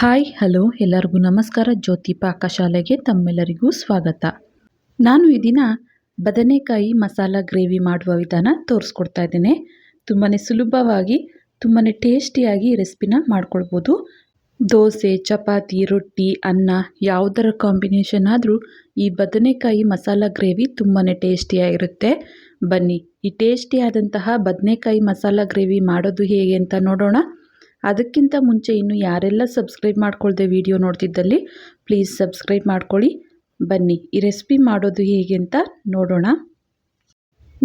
Hi, hello, ಎಲ್ಲರಿಗೂ ನಮಸ್ಕಾರ. ಜ್ಯೋತಿ ಪಾಕಶಾಲೆಗೆ ತಮ್ಮೆಲ್ಲರಿಗೂ ಸ್ವಾಗತ. ನಾನು ಈ ದಿನ ಬದನೆಕಾಯಿ ಮಸಾಲ ಗ್ರೇವಿ ಮಾಡುವ ವಿಧಾನ ತೋರಿಸ್ಕೊಡ್ತಾ ಇದ್ದೇನೆ. ತುಂಬಾ ಸುಲಭವಾಗಿ ತುಂಬಾ ಟೇಸ್ಟಿಯಾಗಿ ರೆಸಿಪಿನ ಮಾಡ್ಕೊಳ್ಬೋದು. ದೋಸೆ, ಚಪಾತಿ, ರೊಟ್ಟಿ, ಅನ್ನ, ಯಾವುದರ ಕಾಂಬಿನೇಷನ್ ಆದರೂ ಈ ಬದನೆಕಾಯಿ ಮಸಾಲ ಗ್ರೇವಿ ತುಂಬಾ ಟೇಸ್ಟಿಯಾಗಿರುತ್ತೆ. ಬನ್ನಿ, ಈ ಟೇಸ್ಟಿಯಾದಂತಹ ಬದನೆಕಾಯಿ ಮಸಾಲ ಗ್ರೇವಿ ಮಾಡೋದು ಹೇಗೆ ಅಂತ ನೋಡೋಣ. ಅದಕ್ಕಿಂತ ಮುಂಚೆ ಇನ್ನು ಯಾರೆಲ್ಲ ಸಬ್ಸ್ಕ್ರೈಬ್ ಮಾಡ್ಕೊಳ್ದೆ ವಿಡಿಯೋ ನೋಡ್ತಿದ್ದಲ್ಲಿ ಪ್ಲೀಸ್ ಸಬ್ಸ್ಕ್ರೈಬ್ ಮಾಡ್ಕೊಳ್ಳಿ. ಬನ್ನಿ, ಈ ರೆಸಿಪಿ ಮಾಡೋದು ಹೇಗೆ ಅಂತ ನೋಡೋಣ.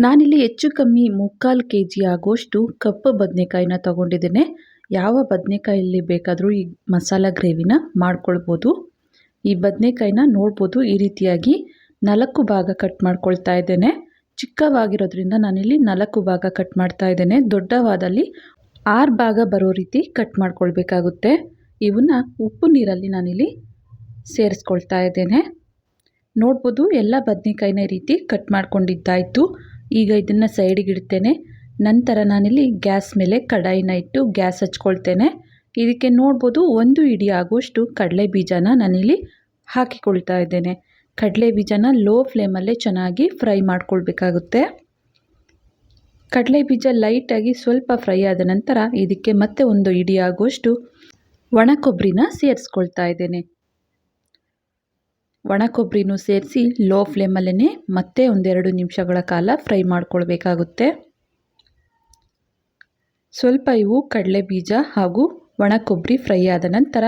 ನಾನಿಲ್ಲಿ ಹೆಚ್ಚು ಕಮ್ಮಿ ಮುಕ್ಕಾಲು ಕೆ ಜಿ ಆಗೋಷ್ಟು ಕಪ್ಪು ಬದನೆಕಾಯಿನ ತಗೊಂಡಿದ್ದೇನೆ. ಯಾವ ಬದನೆಕಾಯಲ್ಲಿ ಬೇಕಾದರೂ ಈ ಮಸಾಲ ಗ್ರೇವಿನ ಮಾಡ್ಕೊಳ್ಬೋದು. ಈ ಬದನೆಕಾಯಿನ ನೋಡ್ಬೋದು, ಈ ರೀತಿಯಾಗಿ ನಾಲ್ಕು ಭಾಗ ಕಟ್ ಮಾಡ್ಕೊಳ್ತಾ ಇದ್ದೇನೆ. ಚಿಕ್ಕವಾಗಿರೋದ್ರಿಂದ ನಾನಿಲ್ಲಿ ನಾಲ್ಕು ಭಾಗ ಕಟ್ ಮಾಡ್ತಾ ಇದ್ದೇನೆ. ದೊಡ್ಡವಾದಲ್ಲಿ ಆರು ಭಾಗ ಬರೋ ರೀತಿ ಕಟ್ ಮಾಡ್ಕೊಳ್ಬೇಕಾಗುತ್ತೆ. ಇವನ್ನು ಉಪ್ಪು ನೀರಲ್ಲಿ ನಾನಿಲ್ಲಿ ಸೇರಿಸ್ಕೊಳ್ತಾ ಇದ್ದೇನೆ. ನೋಡ್ಬೋದು ಎಲ್ಲ ಬದನೆಕಾಯಿನ ರೀತಿ ಕಟ್ ಮಾಡ್ಕೊಂಡಿದ್ದಾಯಿತು. ಈಗ ಇದನ್ನು ಸೈಡಿಗೆ ಇಡ್ತೇನೆ. ನಂತರ ನಾನಿಲ್ಲಿ ಗ್ಯಾಸ್ ಮೇಲೆ ಕಡಾಯಿನ ಇಟ್ಟು ಗ್ಯಾಸ್ ಹಚ್ಕೊಳ್ತೇನೆ. ಇದಕ್ಕೆ ನೋಡ್ಬೋದು ಒಂದು ಇಡಿ ಆಗುವಷ್ಟು ಕಡಲೆ ಬೀಜನ ನಾನಿಲ್ಲಿ ಹಾಕಿಕೊಳ್ತಾ ಇದ್ದೇನೆ. ಕಡಲೆ ಬೀಜನ ಲೋ ಫ್ಲೇಮಲ್ಲೇ ಚೆನ್ನಾಗಿ ಫ್ರೈ ಮಾಡ್ಕೊಳ್ಬೇಕಾಗುತ್ತೆ. ಕಡಲೆ ಬೀಜ ಲೈಟಾಗಿ ಸ್ವಲ್ಪ ಫ್ರೈ ಆದ ನಂತರ ಇದಕ್ಕೆ ಮತ್ತೆ ಒಂದು ಇಡಿಯಾಗುವಷ್ಟು ಒಣ ಕೊಬ್ಬರಿನ ಸೇರಿಸ್ಕೊಳ್ತಾ ಇದ್ದೇನೆ. ಒಣ ಕೊಬ್ಬರಿನೂ ಸೇರಿಸಿ ಲೋ ಫ್ಲೇಮಲ್ಲೇ ಮತ್ತೆ ಒಂದೆರಡು ನಿಮಿಷಗಳ ಕಾಲ ಫ್ರೈ ಮಾಡ್ಕೊಳ್ಬೇಕಾಗುತ್ತೆ. ಸ್ವಲ್ಪ ಇವು ಕಡಲೆ ಬೀಜ ಹಾಗೂ ಒಣ ಕೊಬ್ಬರಿ ಫ್ರೈ ಆದ ನಂತರ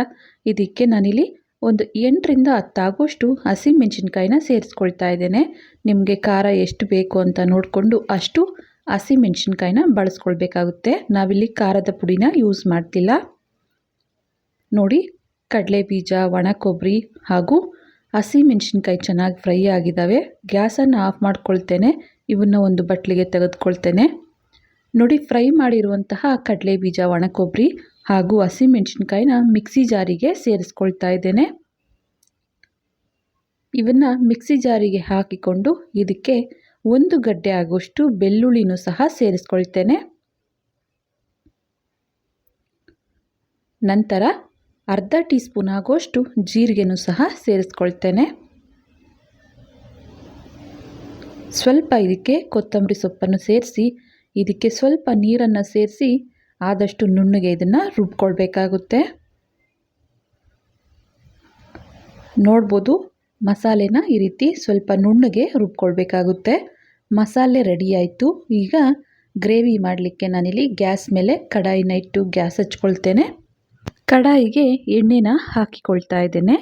ಇದಕ್ಕೆ ನಾನಿಲ್ಲಿ ಒಂದು ಎಂಟರಿಂದ ಹತ್ತಾಗುವಷ್ಟು ಹಸಿಮೆಣಸಿನ್ಕಾಯಿನ ಸೇರಿಸ್ಕೊಳ್ತಾ ಇದ್ದೇನೆ. ನಿಮಗೆ ಖಾರ ಎಷ್ಟು ಬೇಕು ಅಂತ ನೋಡಿಕೊಂಡು ಅಷ್ಟು ಹಸಿಮೆಣಸಿನ್ಕಾಯಿನ ಬಳಸ್ಕೊಳ್ಬೇಕಾಗುತ್ತೆ. ನಾವಿಲ್ಲಿ ಖಾರದ ಪುಡಿನ ಯೂಸ್ ಮಾಡ್ತಿಲ್ಲ. ನೋಡಿ ಕಡಲೆ ಬೀಜ ಒಣ ಕೊಬ್ಬರಿ ಹಾಗೂ ಹಸಿಮೆಣ್ಸಿನ್ಕಾಯಿ ಚೆನ್ನಾಗಿ ಫ್ರೈ ಆಗಿದ್ದಾವೆ ಗ್ಯಾಸನ್ನು ಆಫ್ ಮಾಡ್ಕೊಳ್ತೇನೆ. ಇವನ್ನ ಒಂದು ಬಟ್ಲಿಗೆ ತೆಗೆದುಕೊಳ್ತೇನೆ. ನೋಡಿ ಫ್ರೈ ಮಾಡಿರುವಂತಹ ಕಡಲೆ ಬೀಜ ಒಣ ಕೊಬ್ಬರಿ ಹಾಗೂ ಹಸಿಮೆಣ್ಸಿನ್ಕಾಯಿನ ಮಿಕ್ಸಿ ಜಾರಿಗೆ ಸೇರಿಸ್ಕೊಳ್ತಾ ಇದ್ದೇನೆ. ಇವನ್ನು ಮಿಕ್ಸಿ ಜಾರಿಗೆ ಹಾಕಿಕೊಂಡು ಇದಕ್ಕೆ ಒಂದು ಗಡ್ಡೆ ಆಗುವಷ್ಟು ಬೆಳ್ಳುಳ್ಳಿನೂ ಸಹ ಸೇರಿಸ್ಕೊಳ್ತೇನೆ. ನಂತರ ಅರ್ಧ ಟೀ ಸ್ಪೂನ್ ಆಗುವಷ್ಟು ಜೀರಿಗೆನೂ ಸಹ ಸೇರಿಸ್ಕೊಳ್ತೇನೆ. ಸ್ವಲ್ಪ ಇದಕ್ಕೆ ಕೊತ್ತಂಬರಿ ಸೊಪ್ಪನ್ನು ಸೇರಿಸಿ, ಇದಕ್ಕೆ ಸ್ವಲ್ಪ ನೀರನ್ನು ಸೇರಿಸಿ ಆದಷ್ಟು ನುಣ್ಣಗೆ ಇದನ್ನು ರುಬ್ಕೊಳ್ಬೇಕಾಗುತ್ತೆ. ನೋಡ್ಬೋದು ಮಸಾಲೆನ ಈ ರೀತಿ ಸ್ವಲ್ಪ ನುಣ್ಣಗೆ ರುಬ್ಕೊಳ್ಬೇಕಾಗುತ್ತೆ. ಮಸಾಲೆ ರೆಡಿ ಆಯಿತು. ಈಗ ಗ್ರೇವಿ ಮಾಡಲಿಕ್ಕೆ ನಾನಿಲ್ಲಿ ಗ್ಯಾಸ್ ಮೇಲೆ ಕಡಾಯಿನ ಇಟ್ಟು ಗ್ಯಾಸ್ ಹಚ್ಕೊಳ್ತೇನೆ. ಕಡಾಯಿಗೆ ಎಣ್ಣೆನ ಹಾಕಿಕೊಳ್ತಾ ಇದ್ದೇನೆ.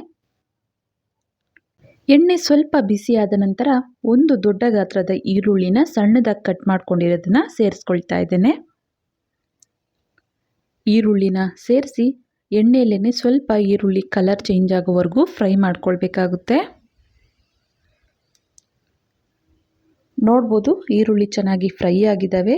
ಎಣ್ಣೆ ಸ್ವಲ್ಪ ಬಿಸಿಯಾದ ನಂತರ ಒಂದು ದೊಡ್ಡ ಗಾತ್ರದ ಈರುಳ್ಳಿನ ಸಣ್ಣದಾಗಿ ಕಟ್ ಮಾಡ್ಕೊಂಡಿರೋದನ್ನ ಸೇರಿಸ್ಕೊಳ್ತಾ ಇದ್ದೇನೆ. ಈರುಳ್ಳಿನ ಸೇರಿಸಿ ಎಣ್ಣೆಯಲ್ಲೇ ಸ್ವಲ್ಪ ಈರುಳ್ಳಿ ಕಲರ್ ಚೇಂಜ್ ಆಗೋವರೆಗೂ ಫ್ರೈ ಮಾಡ್ಕೊಳ್ಬೇಕಾಗುತ್ತೆ. ನೋಡ್ಬೋದು ಈರುಳ್ಳಿ ಚೆನ್ನಾಗಿ ಫ್ರೈ ಆಗಿದ್ದಾವೆ.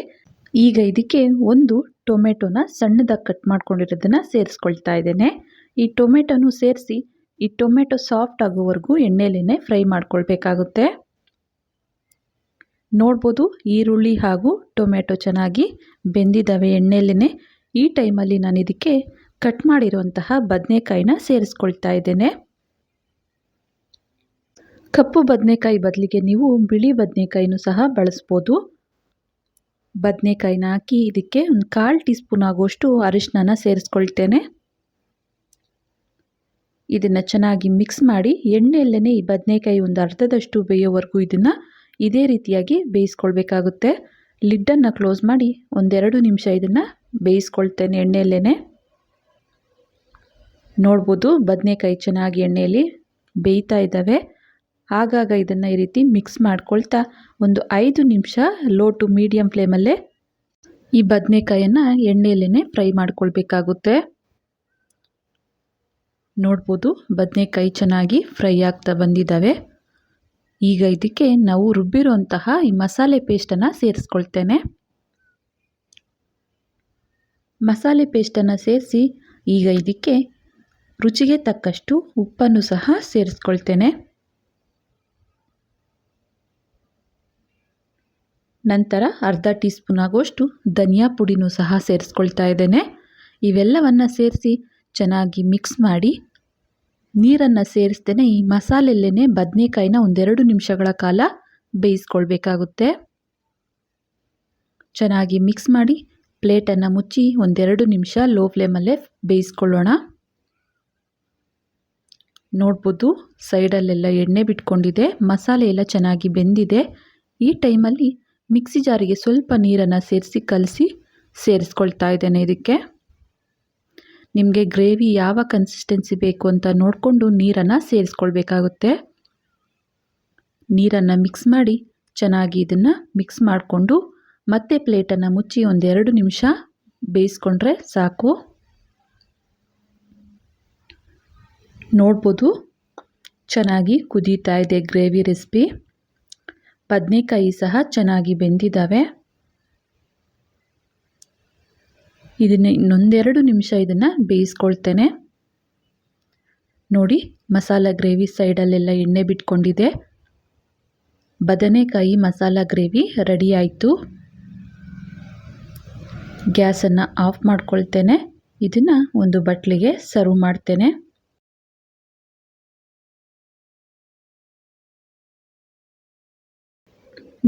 ಈಗ ಇದಕ್ಕೆ ಒಂದು ಟೊಮೆಟೊನ ಸಣ್ಣದಾಗಿ ಕಟ್ ಮಾಡ್ಕೊಂಡಿರೋದನ್ನು ಸೇರಿಸ್ಕೊಳ್ತಾ ಇದ್ದೇನೆ. ಈ ಟೊಮೆಟೊನು ಸೇರಿಸಿ ಈ ಟೊಮೆಟೊ ಸಾಫ್ಟ್ ಆಗೋವರೆಗೂ ಎಣ್ಣೆಲೇ ಫ್ರೈ ಮಾಡ್ಕೊಳ್ಬೇಕಾಗುತ್ತೆ. ನೋಡ್ಬೋದು ಈರುಳ್ಳಿ ಹಾಗೂ ಟೊಮೆಟೊ ಚೆನ್ನಾಗಿ ಬೆಂದಿದ್ದಾವೆ ಎಣ್ಣೆಲೇ ಈ ಟೈಮಲ್ಲಿ ನಾನು ಇದಕ್ಕೆ ಕಟ್ ಮಾಡಿರುವಂತಹ ಬದನೆಕಾಯಿನ ಸೇರಿಸ್ಕೊಳ್ತಾ ಇದ್ದೇನೆ. ಕಪ್ಪು ಬದನೆಕಾಯಿ ಬದಲಿಗೆ ನೀವು ಬಿಳಿ ಬದನೆಕಾಯಿನೂ ಸಹ ಬಳಸ್ಬೋದು. ಬದನೆಕಾಯಿನ ಹಾಕಿ ಇದಕ್ಕೆ ಒಂದು ಕಾಲು ಟೀ ಸ್ಪೂನ್ ಆಗುವಷ್ಟು ಅರಿಶಿನ ಸೇರಿಸ್ಕೊಳ್ತೇನೆ. ಇದನ್ನು ಚೆನ್ನಾಗಿ ಮಿಕ್ಸ್ ಮಾಡಿ ಎಣ್ಣೆಯಲ್ಲೇ ಈ ಬದನೆಕಾಯಿ ಒಂದು ಅರ್ಧದಷ್ಟು ಬೇಯೋವರೆಗೂ ಇದನ್ನು ಇದೇ ರೀತಿಯಾಗಿ ಬೇಯಿಸ್ಕೊಳ್ಬೇಕಾಗುತ್ತೆ. ಲಿಡ್ಡನ್ನು ಕ್ಲೋಸ್ ಮಾಡಿ ಒಂದೆರಡು ನಿಮಿಷ ಇದನ್ನು ಬೇಯಿಸ್ಕೊಳ್ತೇನೆ ಎಣ್ಣೆಯಲ್ಲೇ ನೋಡ್ಬೋದು ಬದನೆಕಾಯಿ ಚೆನ್ನಾಗಿ ಎಣ್ಣೆಯಲ್ಲಿ ಬೇಯ್ತಾ ಇದ್ದಾವೆ. ಆಗಾಗ ಇದನ್ನು ಈ ರೀತಿ ಮಿಕ್ಸ್ ಮಾಡ್ಕೊಳ್ತಾ ಒಂದು ಐದು ನಿಮಿಷ ಲೋ ಟು ಮೀಡಿಯಮ್ ಫ್ಲೇಮಲ್ಲೇ ಈ ಬದನೆಕಾಯನ್ನು ಎಣ್ಣೆಯಲ್ಲೇ ಫ್ರೈ ಮಾಡ್ಕೊಳ್ಬೇಕಾಗುತ್ತೆ. ನೋಡ್ಬೋದು ಬದನೆಕಾಯಿ ಚೆನ್ನಾಗಿ ಫ್ರೈ ಆಗ್ತಾ ಬಂದಿದ್ದಾವೆ ಈಗ ಇದಕ್ಕೆ ನಾವು ರುಬ್ಬಿರುವಂತಹ ಈ ಮಸಾಲೆ ಪೇಸ್ಟನ್ನು ಸೇರಿಸ್ಕೊಳ್ತೇನೆ. ಮಸಾಲೆ ಪೇಸ್ಟನ್ನು ಸೇರಿಸಿ ಈಗ ಇದಕ್ಕೆ ರುಚಿಗೆ ತಕ್ಕಷ್ಟು ಉಪ್ಪನ್ನು ಸಹ ಸೇರಿಸ್ಕೊಳ್ತೇನೆ. ನಂತರ ಅರ್ಧ ಟೀ ಸ್ಪೂನ್ ಆಗುವಷ್ಟು ಧನಿಯಾ ಪುಡಿನೂ ಸಹ ಸೇರಿಸ್ಕೊಳ್ತಾ ಇದ್ದೇನೆ. ಇವೆಲ್ಲವನ್ನು ಸೇರಿಸಿ ಚೆನ್ನಾಗಿ ಮಿಕ್ಸ್ ಮಾಡಿ ನೀರನ್ನು ಸೇರಿಸ್ತೇನೆ. ಈ ಮಸಾಲೆಲ್ಲೇ ಬದನೆಕಾಯಿನ ಒಂದೆರಡು ನಿಮಿಷಗಳ ಕಾಲ ಬೇಯಿಸ್ಕೊಳ್ಬೇಕಾಗುತ್ತೆ. ಚೆನ್ನಾಗಿ ಮಿಕ್ಸ್ ಮಾಡಿ ಪ್ಲೇಟನ್ನು ಮುಚ್ಚಿ ಒಂದೆರಡು ನಿಮಿಷ ಲೋ ಫ್ಲೇಮಲ್ಲೇ ಬೇಯಿಸ್ಕೊಳ್ಳೋಣ. ನೋಡ್ಬೋದು ಸೈಡಲ್ಲೆಲ್ಲ ಎಣ್ಣೆ ಬಿಟ್ಕೊಂಡಿದೆ. ಮಸಾಲೆ ಎಲ್ಲ ಚೆನ್ನಾಗಿ ಬೆಂದಿದೆ. ಈ ಟೈಮಲ್ಲಿ ಮಿಕ್ಸಿ ಜಾರಿಗೆ ಸ್ವಲ್ಪ ನೀರನ್ನು ಸೇರಿಸಿ, ಕಲಸಿ ಸೇರಿಸ್ಕೊಳ್ತಾ ಇದ್ದೇನೆ ಇದಕ್ಕೆ. ನಿಮಗೆ ಗ್ರೇವಿ ಯಾವ ಕನ್ಸಿಸ್ಟೆನ್ಸಿ ಬೇಕು ಅಂತ ನೋಡಿಕೊಂಡು ನೀರನ್ನು ಸೇರಿಸ್ಕೊಳ್ಬೇಕಾಗುತ್ತೆ. ನೀರನ್ನು ಮಿಕ್ಸ್ ಮಾಡಿ ಚೆನ್ನಾಗಿ ಇದನ್ನು ಮಿಕ್ಸ್ ಮಾಡಿಕೊಂಡು ಮತ್ತೆ ಪ್ಲೇಟನ್ನು ಮುಚ್ಚಿ ಒಂದೆರಡು ನಿಮಿಷ ಬೇಯಿಸ್ಕೊಂಡ್ರೆ ಸಾಕು. ನೋಡ್ಬೋದು, ಚೆನ್ನಾಗಿ ಕುದೀತಾ ಇದೆ ಗ್ರೇವಿ ರೆಸಿಪಿ ಬದನೆಕಾಯಿ ಸಹ ಚೆನ್ನಾಗಿ ಬೆಂದಿದ್ದಾವೆ ಇದನ್ನು ಇನ್ನೊಂದೆರಡು ನಿಮಿಷ ಇದನ್ನು ಬೇಯಿಸ್ಕೊಳ್ತೇನೆ. ನೋಡಿ, ಮಸಾಲ ಗ್ರೇವಿ ಸೈಡಲ್ಲೆಲ್ಲ ಎಣ್ಣೆ ಬಿಟ್ಕೊಂಡಿದೆ. ಬದನೆಕಾಯಿ ಮಸಾಲ ಗ್ರೇವಿ ರೆಡಿ ಆಯಿತು. ಗ್ಯಾಸನ್ನು ಆಫ್ ಮಾಡ್ಕೊಳ್ತೇನೆ. ಇದನ್ನು ಒಂದು ಬಟ್ಲಿಗೆ ಸರ್ವ್ ಮಾಡ್ತೇನೆ.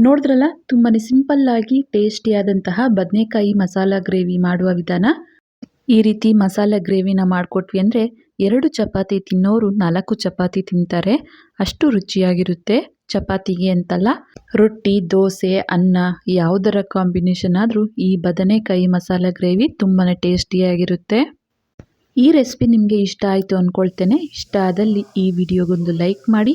ನೋಡಿದ್ರಲ್ಲ ತುಂಬಾ ಸಿಂಪಲ್ಲಾಗಿ ಟೇಸ್ಟಿಯಾದಂತಹ ಬದನೆಕಾಯಿ ಮಸಾಲ ಗ್ರೇವಿ ಮಾಡುವ ವಿಧಾನ. ಈ ರೀತಿ ಮಸಾಲ ಗ್ರೇವಿನ ಮಾಡಿಕೊಟ್ವಿ ಅಂದರೆ ಎರಡು ಚಪಾತಿ ತಿನ್ನೋರು ನಾಲ್ಕು ಚಪಾತಿ ತಿಂತಾರೆ, ಅಷ್ಟು ರುಚಿಯಾಗಿರುತ್ತೆ. ಚಪಾತಿಗೆ ಅಂತಲ್ಲ, ರೊಟ್ಟಿ, ದೋಸೆ, ಅನ್ನ, ಯಾವುದರ ಕಾಂಬಿನೇಷನ್ ಆದರೂ ಈ ಬದನೆಕಾಯಿ ಮಸಾಲ ಗ್ರೇವಿ ತುಂಬಾ ಟೇಸ್ಟಿಯಾಗಿರುತ್ತೆ. ಈ ರೆಸಿಪಿ ನಿಮಗೆ ಇಷ್ಟ ಆಯಿತು ಅಂದ್ಕೊಳ್ತೇನೆ ಇಷ್ಟ ಆದಲ್ಲಿ ಈ ವಿಡಿಯೋಗೊಂದು ಲೈಕ್ ಮಾಡಿ